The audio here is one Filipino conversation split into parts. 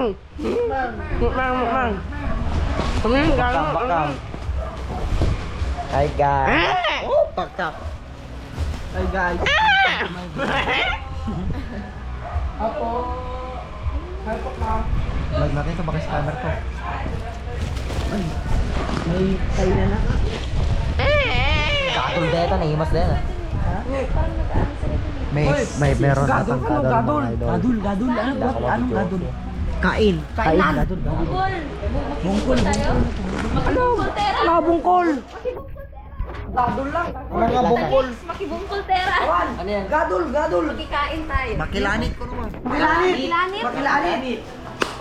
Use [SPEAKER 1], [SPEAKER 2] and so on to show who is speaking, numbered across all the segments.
[SPEAKER 1] Mukbang.
[SPEAKER 2] Mukbang. Mukbang, mukbang. Tumingin ka.
[SPEAKER 1] Bakang, bakang. Hi guys. Oh, pakak. Hi guys.
[SPEAKER 2] Apo. Help na.
[SPEAKER 1] Lag natin ito baka scammer to.
[SPEAKER 2] May kayo na na.
[SPEAKER 1] Gadol dito, nahimas din. ah. May, may meron na
[SPEAKER 2] Gadol,
[SPEAKER 1] pang
[SPEAKER 2] ano,
[SPEAKER 1] gadol
[SPEAKER 2] gadol? Gadol. Ano,
[SPEAKER 1] ka
[SPEAKER 2] anong gadol?
[SPEAKER 1] Kain.
[SPEAKER 2] Kain.
[SPEAKER 1] gadol, gadol.
[SPEAKER 2] Bungkol. Ano? Ano, bungkol? Gadol lang. Nga bungkol?
[SPEAKER 3] Makibungkol tera.
[SPEAKER 1] Ano yan?
[SPEAKER 2] Gadol, gadol.
[SPEAKER 3] Magkikain tayo.
[SPEAKER 1] Makilanit ko naman.
[SPEAKER 2] Makilanit.
[SPEAKER 3] Makilanit?
[SPEAKER 2] Makilanit.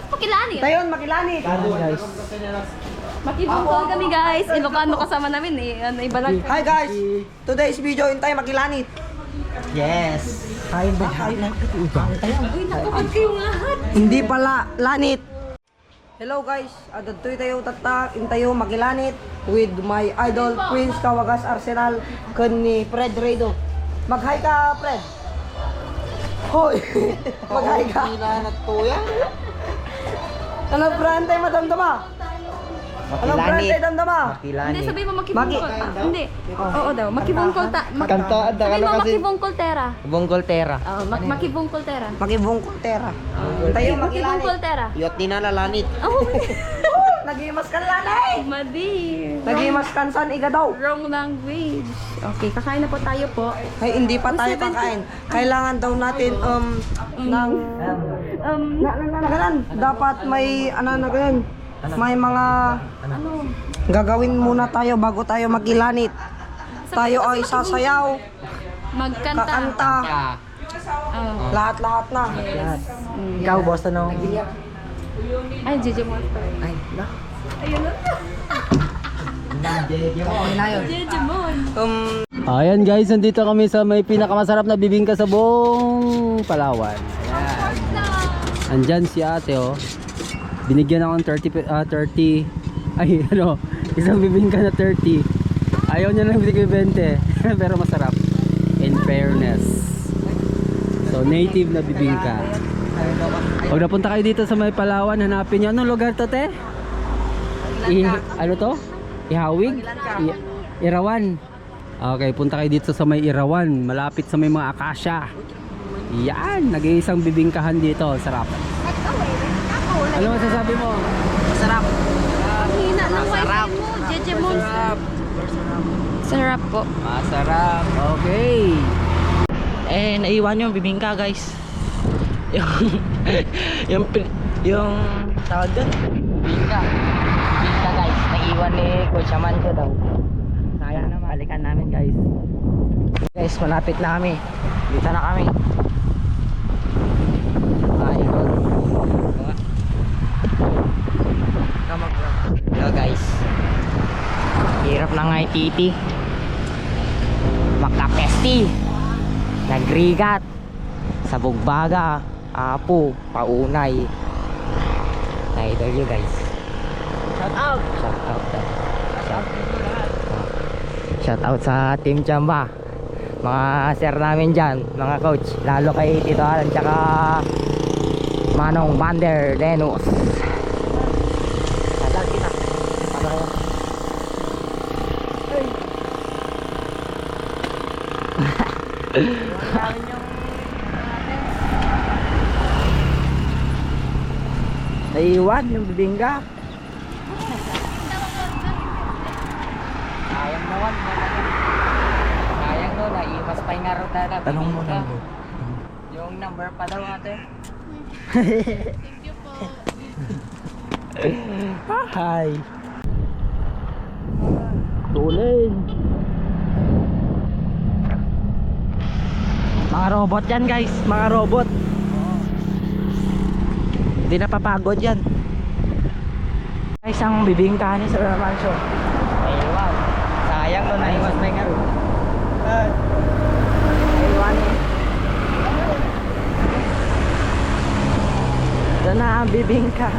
[SPEAKER 3] Makilanit.
[SPEAKER 2] Tayon, makilanit.
[SPEAKER 1] Gadol guys.
[SPEAKER 3] Makibungkol kami guys. Ilocano kasama namin eh. Ano, iba lang.
[SPEAKER 2] Hi guys. Today's video in tayo makilanit.
[SPEAKER 1] Yes. Kain ba? Kain lang.
[SPEAKER 3] Uy, nakapag kayong lahat.
[SPEAKER 2] Hindi pala lanit. Hello guys, adto tayo tata in tayo makilanit with my idol Prince Kawagas Arsenal kun ni Fred Redo. Mag-hi ka, Fred. Hoy. Mag-hi ka.
[SPEAKER 1] Kilanat to yan.
[SPEAKER 2] Ano brand tayo madamdama? Ano brand tayo damdama?
[SPEAKER 3] Hindi,
[SPEAKER 1] Makilanit.
[SPEAKER 3] sabi mo makibungkol.
[SPEAKER 2] Maki-
[SPEAKER 3] Ah, hindi. Oo daw. Makibungkol ta. mak-
[SPEAKER 1] Kanta,
[SPEAKER 3] Sabi mo makibungkol tera.
[SPEAKER 1] Bonggol Tera.
[SPEAKER 3] Oo, mak makibungkol tera.
[SPEAKER 2] Makibungkol tera. Tayo
[SPEAKER 3] Makibungkol
[SPEAKER 2] makilanit.
[SPEAKER 3] tera.
[SPEAKER 1] Iyot ni nalalanit.
[SPEAKER 3] Oh,
[SPEAKER 2] Nagimas kan lanay.
[SPEAKER 3] madi.
[SPEAKER 2] Nagimas kan san iga daw.
[SPEAKER 3] Wrong language. Okay, kakain na po tayo po.
[SPEAKER 2] Ay, hindi pa tayo kakain. Kailangan daw natin um ng
[SPEAKER 3] Um,
[SPEAKER 2] na, na, na, na, ganun. Dapat may ano na ganun. May mga
[SPEAKER 3] ano?
[SPEAKER 2] gagawin muna tayo bago tayo makilanit. Tayo ay sasayaw,
[SPEAKER 3] Magkanta.
[SPEAKER 2] kakanta,
[SPEAKER 3] Oh.
[SPEAKER 2] lahat-lahat na.
[SPEAKER 1] Ikaw, boss, ano?
[SPEAKER 3] Ay, JJ Monster.
[SPEAKER 1] Ay, na.
[SPEAKER 3] Ayun na. JJ Mon.
[SPEAKER 2] Um,
[SPEAKER 4] Ayan guys, nandito kami sa may pinakamasarap na bibingka sa buong Palawan. Ayan. Andyan si ate oh. Binigyan ako ng 30, pe- ah, 30, ay ano, isang bibingka na 30. Ayaw niya lang binigay 20, pero masarap. In fairness. So native na bibingka. Pag napunta kayo dito sa may Palawan, hanapin niyo. Anong lugar to te? I, ano to? Ihawig? I, Irawan. Okay, punta kayo dito sa may Irawan, malapit sa may mga akasya. Yan, nag-iisang bibingkahan dito, sarap. Ano masasabi mo?
[SPEAKER 2] sarap.
[SPEAKER 3] Ang hina ng wifi mo. JJ Monster. Sarap po.
[SPEAKER 4] Masarap. Okay.
[SPEAKER 1] Eh, naiwan yung bibingka, guys. Yung, yung, pin- yung, tawag doon? Bibingka. Bibingka, guys. Naiwan ni Coach Amancho daw. Sayang naman. Balikan namin, guys. Guys, malapit na kami. Dito na kami. Ayun. Hello, guys. Hirap na nga ititi. Makapesti. Nagrigat. Sa bugbaga. Apo. Paunay. Na-idol you guys. Shout out. Shout out. Shout, shout out sa Team Chamba. Mga sir namin dyan. Mga coach. Lalo kay Tito Alan. Tsaka Manong Bander Lenus. Talag kita. Ano kayo? Naiwan yung bibingga. Sayang naman. Sayang no, naiwas pa yung ngaruta na. Tanong mo lang Yung number pa daw ate. Thank you po. Hi. Tuling. Mga robot yan guys, mga robot. Hindi napapagod yan. Guys, ang bibingka ni Sir Manso. Aywan. Sayang no, naiwas na. Aywan eh. Ito na ang bibingka.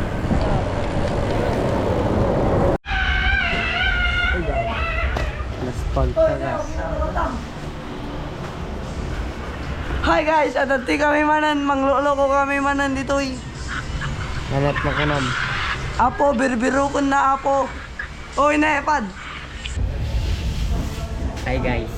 [SPEAKER 4] Naspag tagas.
[SPEAKER 2] Hi guys, adati kami manan, manglolo ko kami manan dito. eh.
[SPEAKER 1] Hanap na ko nam.
[SPEAKER 2] Apo, birbiro ko na apo. Oy, na epad.
[SPEAKER 1] Hi guys.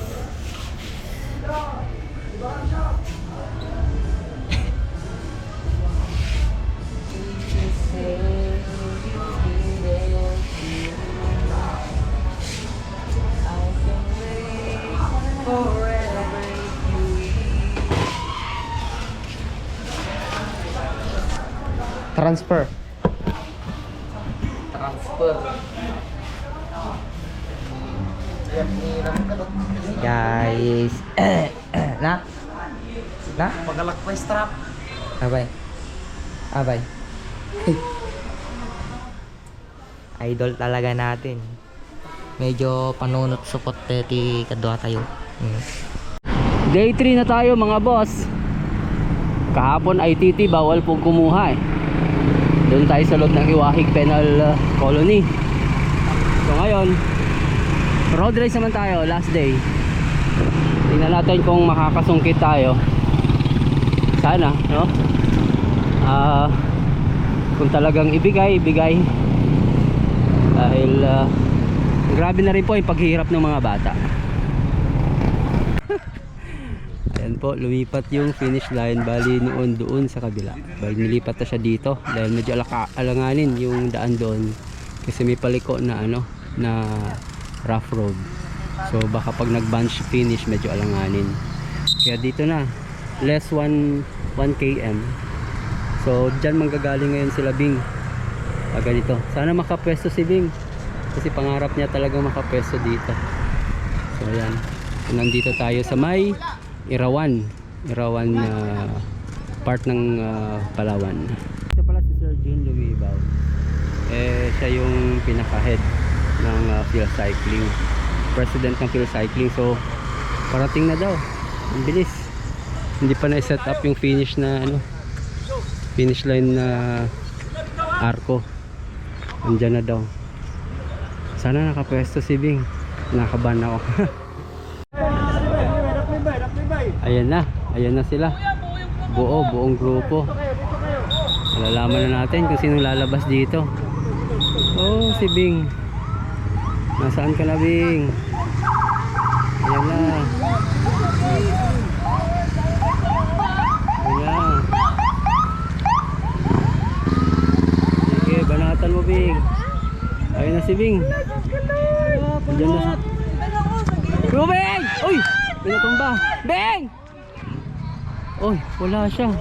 [SPEAKER 1] Transfer. Transfer. Guys. na? Na?
[SPEAKER 2] Pagalak pa strap.
[SPEAKER 1] Abay. Abay. Idol talaga natin. Medyo panunot support ti kadwa tayo. Mm.
[SPEAKER 4] Day 3 na tayo mga boss. Kahapon ITT bawal pong kumuha eh. Doon tayo sa loob ng Iwahig Penal uh, Colony. So ngayon, road race naman tayo, last day. Tingnan natin kung makakasungkit tayo. Sana, no? Ah, kung talagang ibigay, ibigay. Dahil ah, grabe na rin po yung paghihirap ng mga bata. Ayan po, lumipat yung finish line bali noon doon sa kabila. Bali nilipat na siya dito dahil medyo alaka, alanganin yung daan doon kasi may paliko na ano na rough road. So baka pag nag-bunch finish medyo alanganin. Kaya dito na less 1 1 km. So diyan manggagaling ngayon sila Bing. Pag ganito. Sana makapwesto si Bing. Kasi pangarap niya talaga makapwesto dito. So ayan. So, nandito tayo sa may Irawan. Irawan na part ng ah, Palawan. Ito pala si Sir June Lumibaw. Eh, siya yung pinaka-head ng ah, field cycling. President ng field cycling. So, parating na daw. Ang bilis. Hindi pa na-set up yung finish na ano finish line na arco. Andyan na daw. Sana nakapwesto si Bing. Nakaban ako. Ayan na, ayan na sila. Buo, buong grupo. Malalaman na natin kung sinong lalabas dito. Oh, si Bing. Nasaan ka na, Bing? Ayan na. Ayan na. Sige, banatan mo, Bing. Ayan na si Bing. Ayan na. Bing! Uy! Pinatumba. Bing! Uy, wala siya.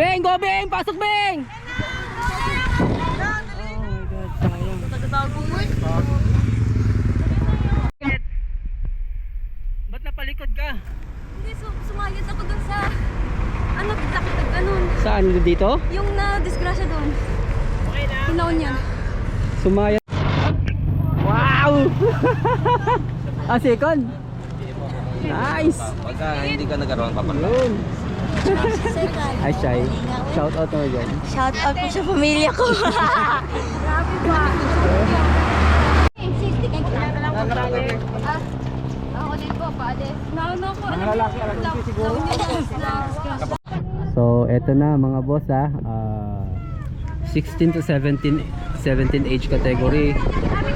[SPEAKER 4] Bing! Go, Bing! Pasok, Bing! Ba't napalikod ka?
[SPEAKER 3] Hindi, su sumayad ako dun sa... Ano, nakitag ganun.
[SPEAKER 4] Saan? Dito?
[SPEAKER 3] Yung na-disgrasya dun. Hinaon yan.
[SPEAKER 4] Sumaya. Wow! ah, second? Nice!
[SPEAKER 1] Pagka hindi ka nagkaroon pa
[SPEAKER 4] Yun. Ay, Shai. Shout out mo dyan.
[SPEAKER 3] Shout out po sa pamilya ko. Grabe ba? Safety kay ako din po, paalis. Nauna ko. Mga lalaki, alam siguro.
[SPEAKER 4] So, eto na mga boss ha. Ah, 16 to 17 17 age category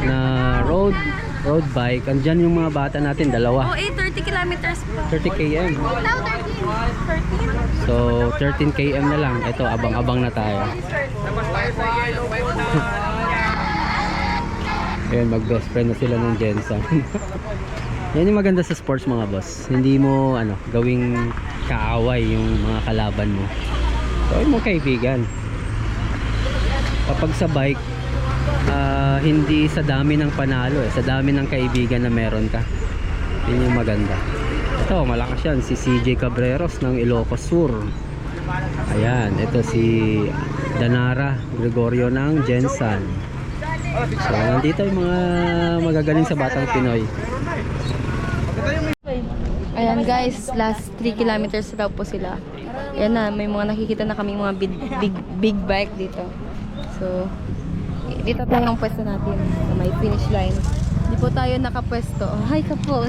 [SPEAKER 4] na road road bike. Andyan yung mga bata natin, dalawa.
[SPEAKER 3] Oh, eh, 30 kilometers pa.
[SPEAKER 4] 30 km.
[SPEAKER 3] Now 13. 13?
[SPEAKER 4] So, 13 km na lang. Ito, abang-abang na tayo. Ayan, mag-best friend na sila ng Jensen. Yan yung maganda sa sports mga boss. Hindi mo ano, gawing kaaway yung mga kalaban mo. Gawin mo kaibigan. Kapag sa bike, ah, hindi sa dami ng panalo eh. Sa dami ng kaibigan na meron ka. Yun yung maganda. Ito, malakas yan. Si CJ Cabreros ng Ilocos Sur. Ayan, ito si Danara Gregorio ng Jensan. So, nandito yung mga magagaling sa Batang Pinoy.
[SPEAKER 3] Ayan guys, last 3 kilometers daw po sila. Ayan na, may mga nakikita na kami mga big, big, big bike dito. So, dito tayo ang pwesto natin. sa May finish line. Di po tayo nakapwesto. Hi ka po.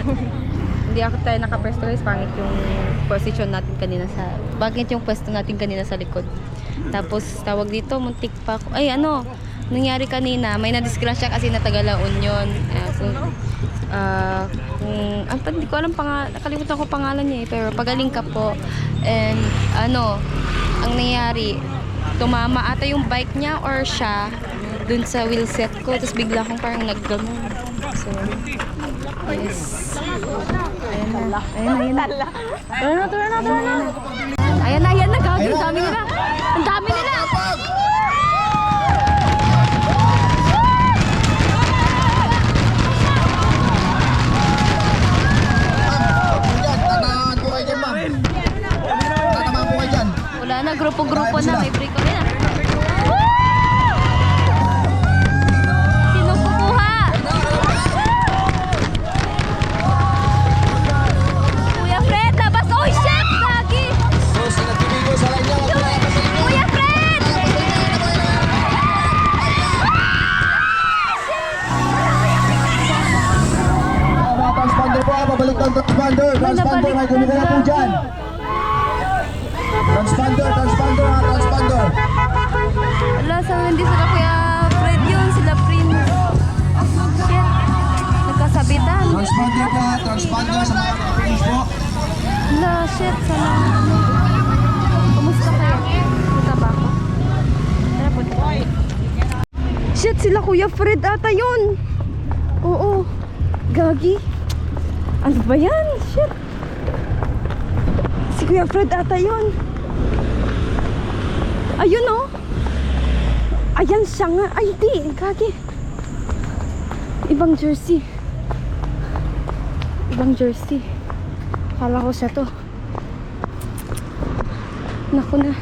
[SPEAKER 3] hindi ako tayo nakapwesto guys, pangit yung position natin kanina sa, pangit yung pwesto natin kanina sa likod. Tapos tawag dito, muntik pa ako. Ay ano, nangyari kanina, may nadisgrasya kasi na Tagala Union. Uh, kung, ah, kung, ang hindi ko alam pangalan, nakalimutan ko pangalan niya eh, pero pagaling ka po. And ano, ang nangyari, tumama ata yung bike niya or siya dun sa wheelset ko. Tapos bigla akong parang naggamon. So, yes. Ayan na. Ayan na, ayan na. Tara na, tara na, tara na. Ayan na, ayan na. Gagi, ang dami nila. Ang dami nila. Wala na, grupo-grupo na. May break Kuya Fred ata yun. Oo. Gagi. Ano ba yan? Shit. Si Kuya Fred ata yun. Ayun oh. Ayan siya nga. Ay, di. Gagi. Ibang jersey. Ibang jersey. Kala ko siya to. Naku na.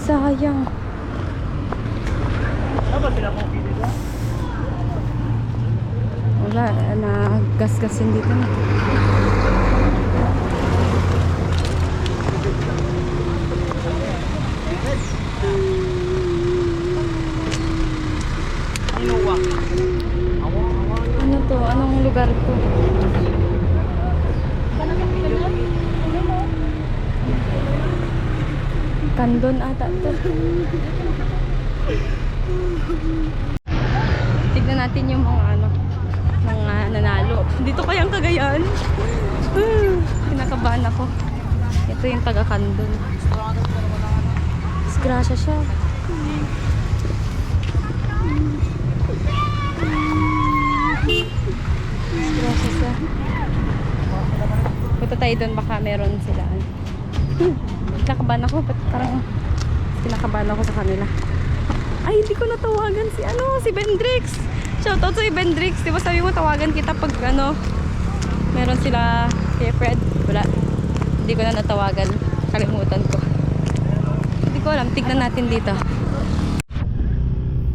[SPEAKER 3] Sayang. Wala, na gasgasin dito na. Ano to? Anong lugar to? Kandon ata to. Tignan natin yung mga ano, mga nanalo. Kayang kagayan. Kinakabahan ako. Ito yung taga Kandon. Disgrasya siya. Disgrasya siya. Punta tayo doon baka meron sila. Hmm, Kinakabahan ako. Ba't parang kinakabahan ako sa kanila. Ay, hindi ko natawagan si ano, si Bendrix. Shoutout sa Bendrix. Di ba sabi mo tawagan kita pag ano, meron sila kay Fred. Wala. Hindi ko na natawagan. Kalimutan ko. Hindi ko alam. Tignan natin dito.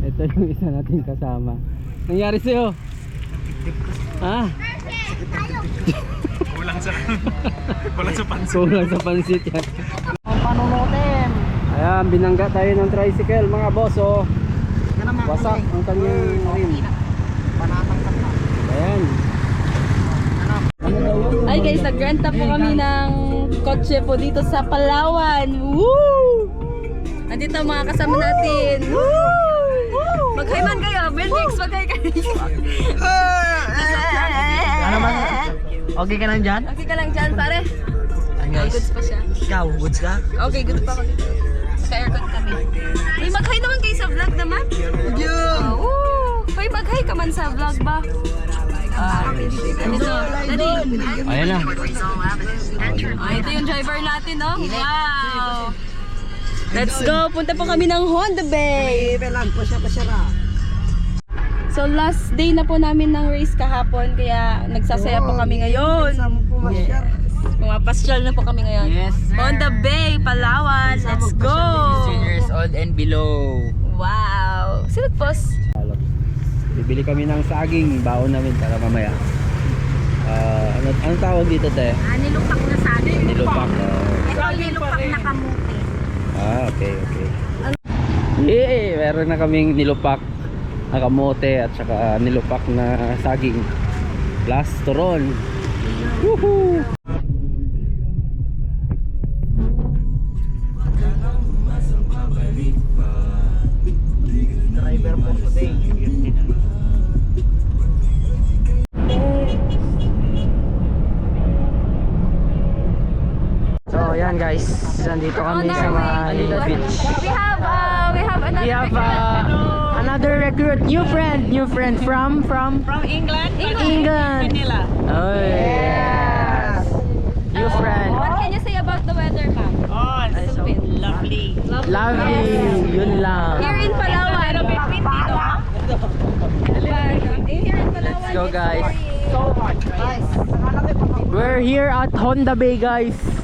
[SPEAKER 4] Ito yung isa nating kasama. Nangyari sa'yo? Ha?
[SPEAKER 5] Kulang sa kulang sa pansin.
[SPEAKER 4] Kulang sa pansit yan. Ayan, binangga tayo ng tricycle mga boss oh. Wasak ang kanyang rim. Ayan.
[SPEAKER 3] Ay guys, nag-rent po kami ng kotse po dito sa Palawan. Woo! Andito ang mga kasama natin. Woo! Mag-hi man kayo. Bendrix, mag-hi kayo.
[SPEAKER 2] Ano man? Okay ka lang dyan?
[SPEAKER 3] Okay ka lang dyan, pare. Goods pa siya.
[SPEAKER 2] Ikaw, goods ka?
[SPEAKER 3] Okay, good pa ako dito. Naka-aircon kami. May mag-hi naman kayo sa vlog naman.
[SPEAKER 2] Yun!
[SPEAKER 3] Oh, May mag-hi ka man sa vlog ba? Ah, dito. Dali.
[SPEAKER 4] Ayan na.
[SPEAKER 3] Ah, ito yung driver natin, no? Wow! Let's go! Punta po kami ng Honda Bay! So last day na po namin ng race kahapon kaya nagsasaya po kami ngayon.
[SPEAKER 2] Pumasyar.
[SPEAKER 3] Pumapasyal na po kami ngayon.
[SPEAKER 1] Yes, sir.
[SPEAKER 3] Honda Bay, Palawan. Let's go!
[SPEAKER 1] 16 years old and below.
[SPEAKER 3] Wow! Silot boss.
[SPEAKER 4] Bibili kami ng saging, baon namin para mamaya. Ah, ano anong tawag dito, te?
[SPEAKER 6] Ah, nilupak na sa akin.
[SPEAKER 4] Nilupak.
[SPEAKER 6] Ito nilupak na kamuti.
[SPEAKER 4] Ah, okay, okay. Yay! Meron na kaming nilupak na kamote at saka nilupak na saging. Plus turon.
[SPEAKER 7] So, ayan guys. Nandito kami sa may beach.
[SPEAKER 3] We have, uh, we have another
[SPEAKER 7] We have uh, another recruit, new friend, new friend from from
[SPEAKER 2] From England?
[SPEAKER 7] England.
[SPEAKER 2] Manila.
[SPEAKER 7] Oh yes. New friend.
[SPEAKER 3] What can you say about the weather, ma'am?
[SPEAKER 2] Oh, it's so lovely.
[SPEAKER 7] Lovely. Yun lang.
[SPEAKER 3] Here in Palawan.
[SPEAKER 2] Pero bit windy, no?
[SPEAKER 3] Here in Palawan.
[SPEAKER 7] Let's go
[SPEAKER 3] it's
[SPEAKER 7] guys.
[SPEAKER 3] very-
[SPEAKER 7] We're here at Honda Bay guys.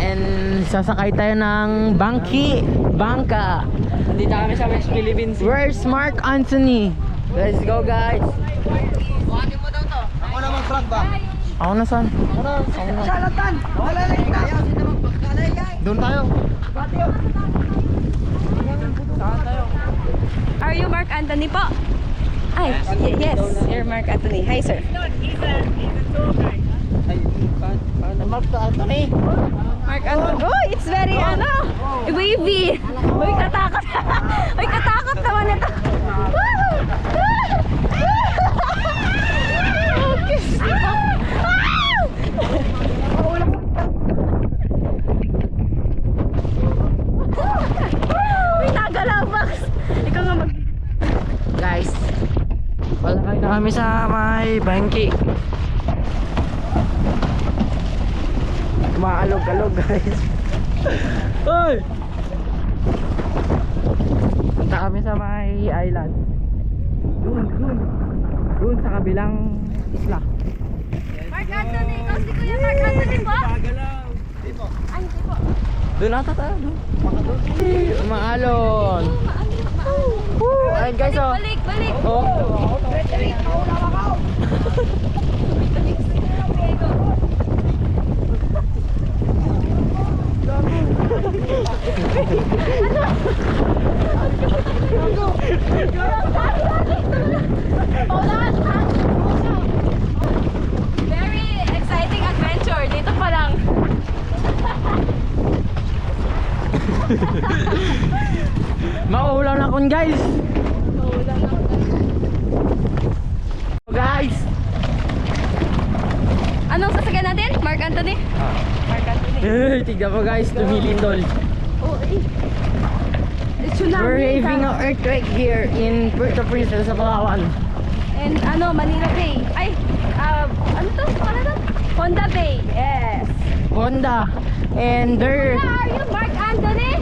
[SPEAKER 7] And sasakay tayo ng bangki. Bangka. Nandito kami sa West Philippines. Where's Mark Anthony? Let's go guys.
[SPEAKER 8] Ako na mag-vlog ba?
[SPEAKER 7] Ako na saan?
[SPEAKER 8] Salatan! Wala na ito!
[SPEAKER 7] Doon tayo.
[SPEAKER 3] Are you Mark Anthony po? Ay, yes, you're Mark Anthony. Hi, sir.
[SPEAKER 2] He's a, he's a tour guide.
[SPEAKER 7] Mark Anthony.
[SPEAKER 3] Mark Anthony. Oh, it's very, ano, wavy. Uy, katakot. Uy, katakot naman ito.
[SPEAKER 7] Guys, palakay na kami sa may bangki. Maalog-alog guys. Hoy! Punta kami sa may island. Doon, doon. Doon sa kabilang isla.
[SPEAKER 3] Mark Anthony, ikaw si Kuya Mark Anthony po? Ay, hindi po.
[SPEAKER 7] Doon ata tayo, doon. Maalon. Woo! Ayun guys, oh.
[SPEAKER 3] Balik, balik.
[SPEAKER 7] Oh.
[SPEAKER 3] Very exciting adventure. Dito pa lang.
[SPEAKER 7] Mauulan na kun guys. Guys.
[SPEAKER 3] Anong sasakyan natin? Mark Anthony? Mark Anthony.
[SPEAKER 7] Eh, tignan mo guys, tumilindol.
[SPEAKER 3] Oh, eh.
[SPEAKER 7] We're having an earthquake here in Puerto Princesa, sa Palawan.
[SPEAKER 3] And ano, Manila Bay. Ay, ah, ano to? Ano to? Honda Bay. Yes.
[SPEAKER 7] Honda. And there,
[SPEAKER 3] Kuya, are you Mark Anthony?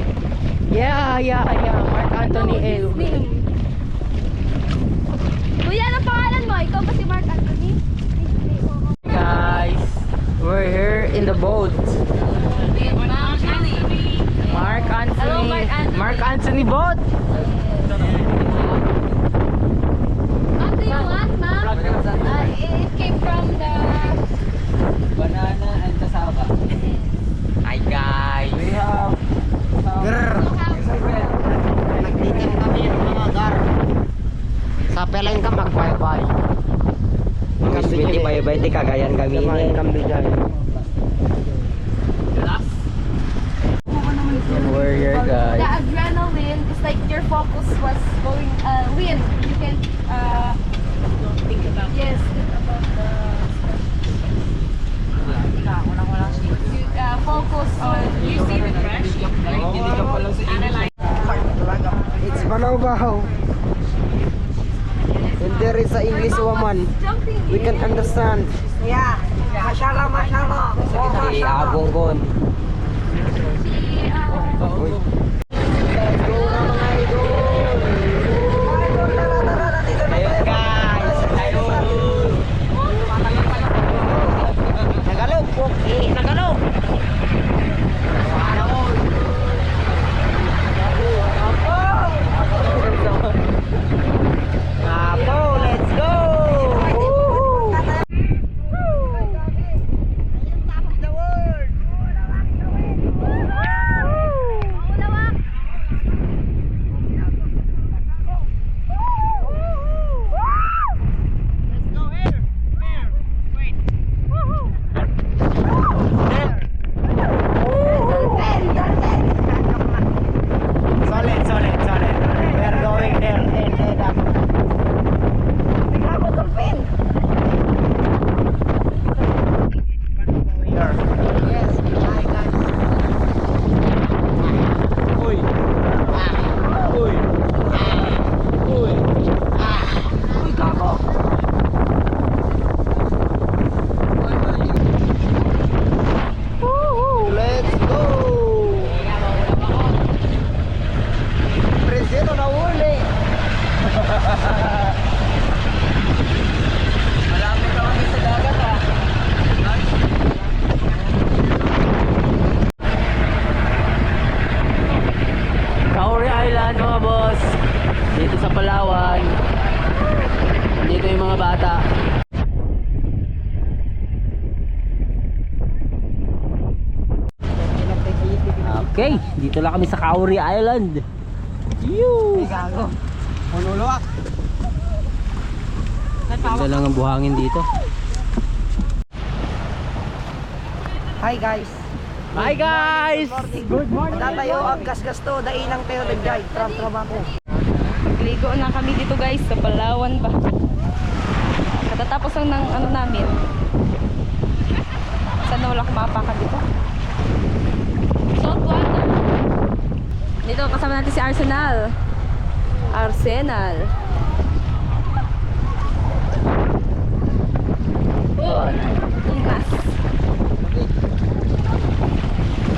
[SPEAKER 7] yeah, yeah, yeah, Mark Anthony
[SPEAKER 3] his name? Kuya, anong pangalan mo? Ikaw ba si Mark Anthony?
[SPEAKER 7] Guys, we're here in the boat.
[SPEAKER 3] Mark Anthony.
[SPEAKER 7] Mark Anthony.
[SPEAKER 3] Hello, Mark Anthony.
[SPEAKER 7] Mark Anthony boat.
[SPEAKER 3] What do you want, ma'am? Uh, it came from the...
[SPEAKER 4] Banana and cassava.
[SPEAKER 7] Hi guys. We have Grr. Nagtitim kami ng mga gar. Sa pelain ka mag-bye-bye. Mga switi bye-bye, di kagayan kami ini.
[SPEAKER 4] Kauri Island. Yoo!
[SPEAKER 2] Gago. Manuluwak.
[SPEAKER 4] Ganda lang ang buhangin dito.
[SPEAKER 2] Hi guys.
[SPEAKER 4] Hi guys!
[SPEAKER 2] Good morning. Tatayo ang gasgasto, dainang tayo nag-drive from trabaho.
[SPEAKER 3] Magligo na kami dito guys sa Palawan ba. Katatapos lang ng ano namin. Sana wala kumapakan dito. Salt water. Dito kasama natin si Arsenal. Arsenal. Oh, inas.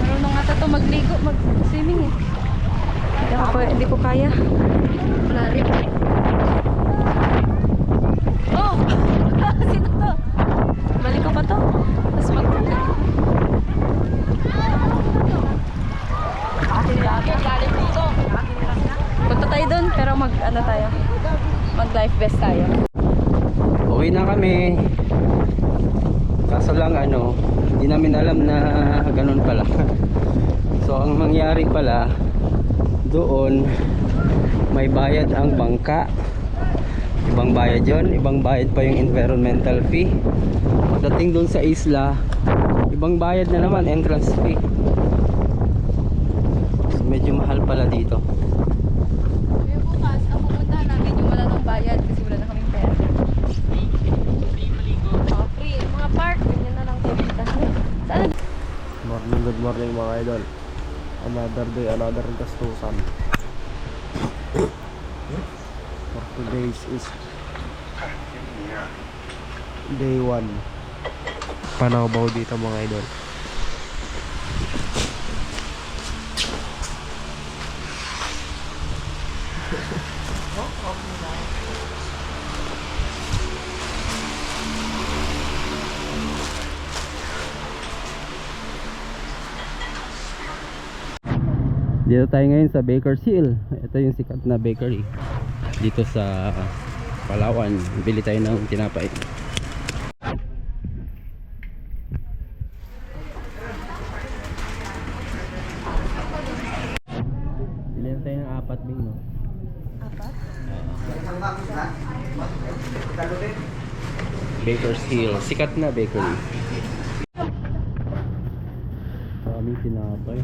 [SPEAKER 3] Marunong ata to magligo, mag-swimming eh. Hindi ako, hindi ko kaya. Malalim. Oh! Sino to? Balik ko pa to. Tapos mag... Lalim dito. Punta tayo dun, pero mag ano tayo. Mag life vest tayo.
[SPEAKER 4] Uwi na kami. Kaso lang ano, hindi namin alam na ganun pala. So ang mangyari pala, doon may bayad ang bangka. Ibang bayad yon, ibang bayad pa yung environmental fee. Pagdating doon sa isla, ibang bayad na naman entrance fee. So, medyo mahal pala dito.
[SPEAKER 3] Kaya bukas, ang pupuntahan namin yung wala nang bayad kasi wala na kaming pera. Oh, free. Yung mga park, ganyan na lang tayo punta. Saan?
[SPEAKER 5] Morning, good morning mga idol. Another day, another gastusan. For today's is day 1. Panawbaw dito mga idol.
[SPEAKER 4] Dito tayo ngayon sa Baker's Hill. Ito yung sikat na bakery. Dito sa Palawan. Bili tayo ng tinapay. Bili tayo ng apat bing no? Apat? Baker's Hill. Sikat na bakery. Maraming tinapay.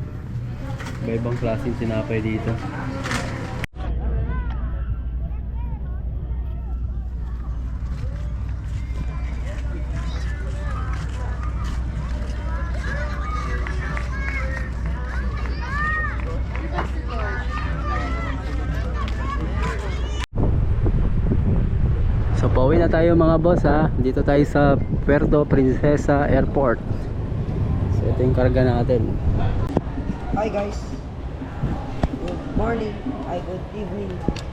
[SPEAKER 4] Iba-ibang klaseng tinapay dito. So pauwi na tayo mga boss ha. Dito tayo sa Puerto Princesa Airport. So ito yung karga natin.
[SPEAKER 2] Hi guys. Morning. Good evening.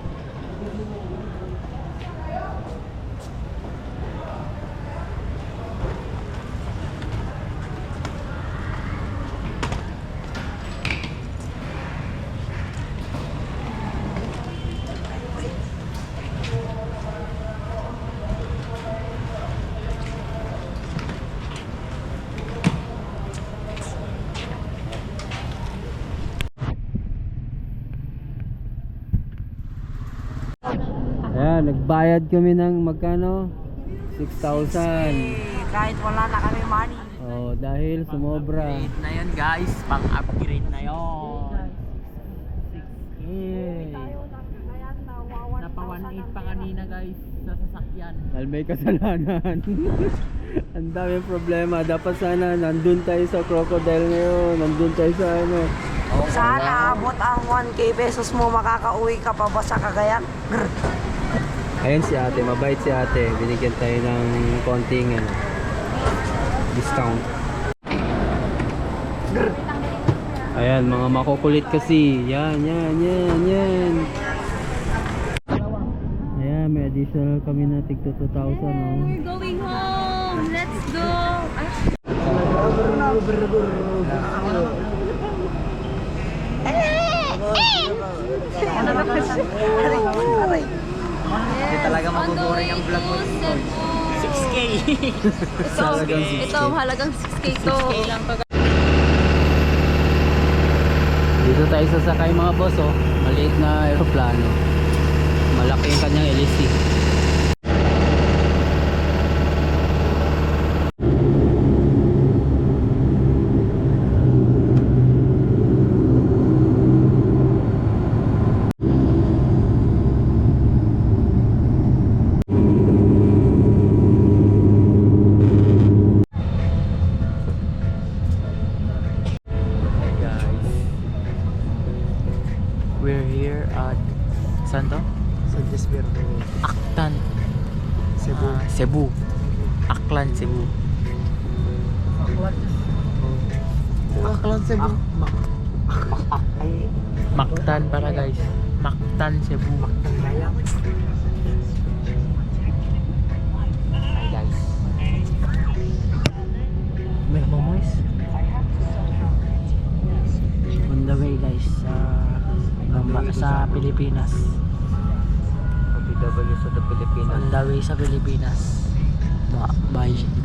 [SPEAKER 4] Ayan, nagbayad kami ng magkano? 6,000.
[SPEAKER 2] Kahit wala na kami money.
[SPEAKER 4] Oh, dahil sumobra.
[SPEAKER 1] na yan guys, pang upgrade na yon.
[SPEAKER 4] 6K.
[SPEAKER 1] Napa 1.8 pa kanina guys sa sasakyan.
[SPEAKER 4] Dahil may kasalanan. Ang dami problema. Dapat sana nandun tayo sa crocodile ngayon. Nandun tayo sa ano.
[SPEAKER 2] Sana abot ang 1k pesos mo makakauwi ka pa ba sa Cagayan? Grr.
[SPEAKER 4] Ayun si ate, mabait si ate. Binigyan tayo ng konting ano, discount. Ayan, mga makukulit kasi. Yan, yan, yan, yan. Ayan, may additional kami na tig 2,000. Oh.
[SPEAKER 3] We're going home! Let's go! Ay,
[SPEAKER 1] Hindi talaga mabuboring ang vlog mo. 6K.
[SPEAKER 3] ito, ito, halagang 6K to. 6K lang to.
[SPEAKER 9] Dito tayo sasakay mga boss oh. Maliit na aeroplano. Malaki yung kanyang LST.
[SPEAKER 7] Saan to?
[SPEAKER 8] San Desperto.
[SPEAKER 7] Aktan. Cebu. Cebu. Aklan, Cebu.
[SPEAKER 8] Aklan Cebu.
[SPEAKER 7] Mactan para guys. Mactan, Cebu. Hi guys.
[SPEAKER 9] May momoys. On the way guys sa sa Pilipinas.
[SPEAKER 7] OPW sa Pilipinas.
[SPEAKER 9] On the way sa Pilipinas. Ba bye.